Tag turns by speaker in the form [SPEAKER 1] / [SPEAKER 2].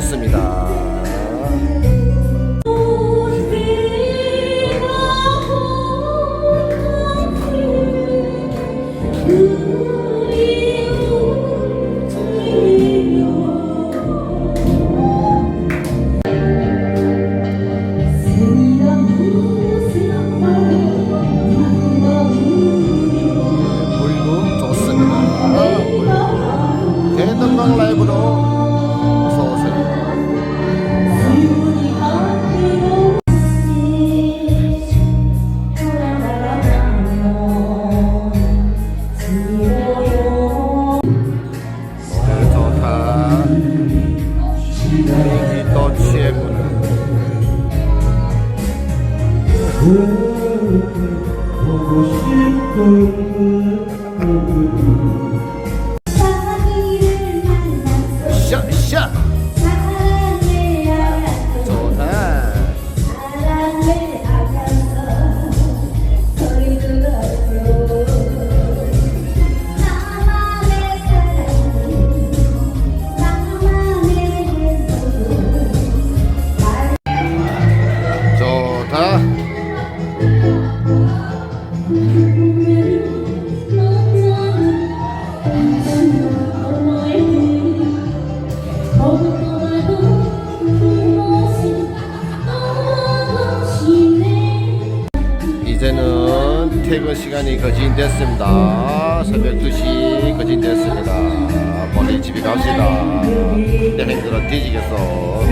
[SPEAKER 1] 좋습니다. 물고 좋습니다. 물고. 대동강 라이브로
[SPEAKER 2] 사랑이를
[SPEAKER 1] 이제는 퇴근 시간이 거진됐습니다. 새벽 2시 거진됐습니다. 빨리 집에 갑시다. 내 힘들어 뒤지겠어.